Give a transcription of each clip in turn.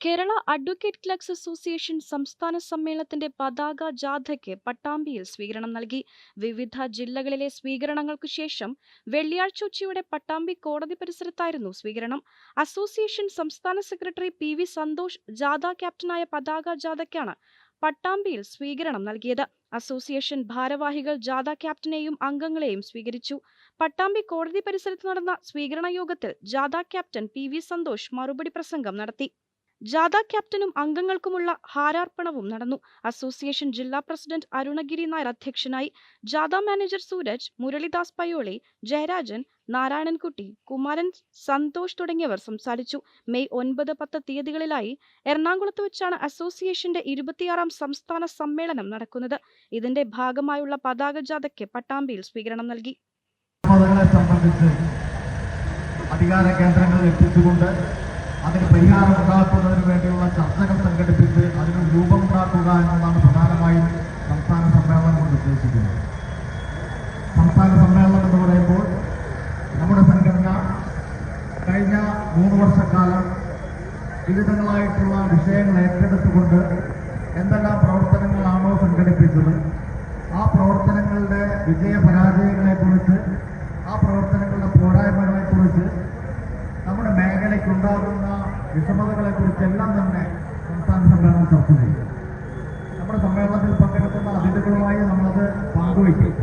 Kerala advocate clubs association സംസ്ഥാന സമ്മേളനത്തിന്റെ പതാക ജാഥയ്ക്ക് പട്ടാമ്പിയിൽ സ്വീകരണം നൽകി. വിവിധ ജില്ലകളിലെ സ്വീകരണങ്ങൾക്കു ശേഷം വെള്ളിയാഴ്ച ഉച്ചയോടെ പട്ടാമ്പി കോടതി പരിസരത്തായിരുന്നു സ്വീകരണം. അസോസിയേഷൻ സംസ്ഥാന സെക്രട്ടറി പി വി സന്തോഷ് ജാഥ ക്യാപ്റ്റനായ പതാക ജാഥയ്ക്കാണ് പട്ടാമ്പിയിൽ സ്വീകരണം നൽകിയത്. അസോസിയേഷൻ ഭാരവാഹികൾ ജാഥ ക്യാപ്റ്റനെയും അംഗങ്ങളെയും സ്വീകരിച്ചു. പട്ടാമ്പി കോടതി പരിസരത്ത് നടന്ന സ്വീകരണ യോഗത്തിൽ ജാഥ ക്യാപ്റ്റൻ പി വി സന്തോഷ് മറുപടി പ്രസംഗം നടത്തി. ജാഥ ക്യാപ്റ്റനും അംഗങ്ങൾക്കുമുള്ള ഹാരാർപ്പണവും നടന്നു. അസോസിയേഷൻ ജില്ലാ പ്രസിഡന്റ് അരുണഗിരി നായർ അധ്യക്ഷനായി ജാഥ മാനേജർ സൂരജ് മുരളിദാസ് പയോളി ജയരാജൻ നാരായണൻകുട്ടി കുമാരൻ സന്തോഷ് തുടങ്ങിയവർ സംസാരിച്ചു. മെയ് ഒൻപത് പത്ത് തീയതികളിലായി എറണാകുളത്ത് വെച്ചാണ് അസോസിയേഷന്റെ ഇരുപത്തിയാറാം സംസ്ഥാന സമ്മേളനം നടക്കുന്നത്. ഇതിന്റെ ഭാഗമായുള്ള പതാക ജാഥയ്ക്ക് പട്ടാമ്പിയിൽ സ്വീകരണം നൽകി. അധികാര കേന്ദ്രങ്ങളിൽ എത്തിച്ചുകൊണ്ട് അതിന് പരിഹാരം ഉണ്ടാക്കുന്നതിന് വേണ്ടിയുള്ള ചർച്ചകൾ സംഘടിപ്പിച്ച് അതിന് രൂപം ഉണ്ടാക്കുക എന്നതാണ് പ്രധാനമായും സംസ്ഥാന സമ്മേളനം കൊണ്ട് ഉദ്ദേശിക്കുന്നത്. സംസ്ഥാന സമ്മേളനം എന്ന് പറയുമ്പോൾ നമ്മുടെ സംഘടന കഴിഞ്ഞ മൂന്ന് വർഷക്കാലം വിവിധങ്ങളായിട്ടുള്ള വിഷയങ്ങൾ ഏറ്റെടുത്തുകൊണ്ട് എന്തെല്ലാം പ്രവർത്തനങ്ങളാണോ സംഘടിപ്പിച്ചത് ആ പ്രവർത്തനങ്ങളുടെ വിജയ പരാജയങ്ങളെക്കുറിച്ച് ആ പ്രവർത്തനങ്ങളുടെ പോരായ്മകളെക്കുറിച്ച് നമ്മുടെ മേഖലയ്ക്കുണ്ടാകുന്ന വിഷമതകളെക്കുറിച്ചെല്ലാം തന്നെ സംസ്ഥാന സമ്മേളനം ചർച്ച ചെയ്യും നമ്മുടെ സമ്മേളനത്തിൽ പങ്കെടുക്കുന്ന അതിഥികളുമായി നമ്മളത് പങ്കുവയ്ക്കും.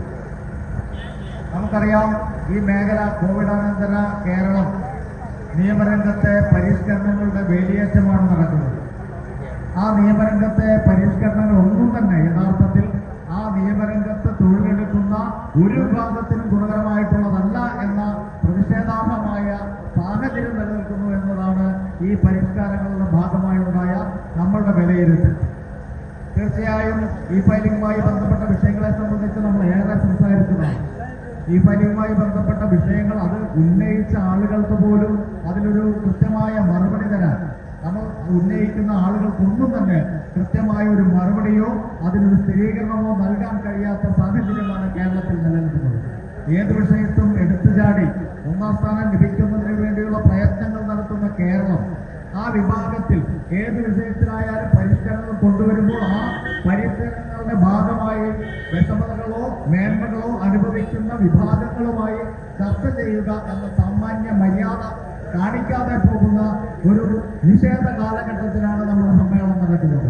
നമുക്കറിയാം ഈ മേഖല കോവിഡാനന്തര കേരളം നിയമരംഗത്തെ പരിഷ്കരണങ്ങളുടെ വേലിയേറ്റമാണ് നടക്കുന്നത്. ആ നിയമരംഗത്തെ പരിഷ്കരണങ്ങൾ ഒന്നും തന്നെ യഥാർത്ഥത്തിൽ ആ നിയമരംഗത്ത് തൊഴിലെടുക്കുന്ന ഒരു വിഭാഗത്തിനും ഗുണകരമായിട്ടുള്ളതല്ല എന്ന പ്രതിഷേധാർഹമായ സാഹചര്യം നിലനിൽക്കുന്നു എന്നതാണ് ഈ പരിഷ്കാരങ്ങളുടെ ഭാഗമായുണ്ടായ നമ്മളുടെ വിലയിരുത്തൽ. തീർച്ചയായും ഈ ഫയലിംഗുമായി ബന്ധപ്പെട്ട വിഷയങ്ങളെ സംബന്ധിച്ച് നമ്മൾ ഏറെ സംസാരിച്ചതാണ്. ഈ ഫയലിംഗുമായി ബന്ധപ്പെട്ട വിഷയങ്ങൾ അത് ഉന്നയിച്ച ആളുകൾക്ക് പോലും അതിലൊരു കൃത്യമായ മറുപടി തരാൻ. നമ്മൾ ഉന്നയിക്കുന്ന ആളുകൾക്കൊന്നും തന്നെ കൃത്യമായ ഒരു മറുപടിയോ അതിനൊരു സ്ഥിരീകരണമോ നൽകാൻ കഴിയാത്ത സാഹചര്യമാണ് കേരളത്തിൽ നിലനിൽക്കുന്നത്. ഏത് വിഷയത്തും എടുത്തുചാടി ഒന്നാം സ്ഥാനം ലഭിക്കുന്നതിന് വേണ്ടിയുള്ള പ്രയത്നങ്ങൾ നടത്തുന്ന കേരളം ആ വിഭാഗത്തിൽ ഏത് വിഷയത്തിലായാലും പരിഷ്കരണങ്ങൾ കൊണ്ടുവരുമ്പോൾ ആ പരിഷ്കരണങ്ങളുടെ ഭാഗമായി വിഷമതകളോ മേന്മകളോ അനുഭവിക്കുന്ന വിഭാഗങ്ങളുമായി ചർച്ച ചെയ്യുക എന്ന സാമാന്യ മര്യാദ കാണിക്കാതെ പോകുന്ന ഒരു നിഷേധ കാലഘട്ടത്തിലാണ് നമ്മുടെ സമ്മേളനം നടക്കുന്നത്.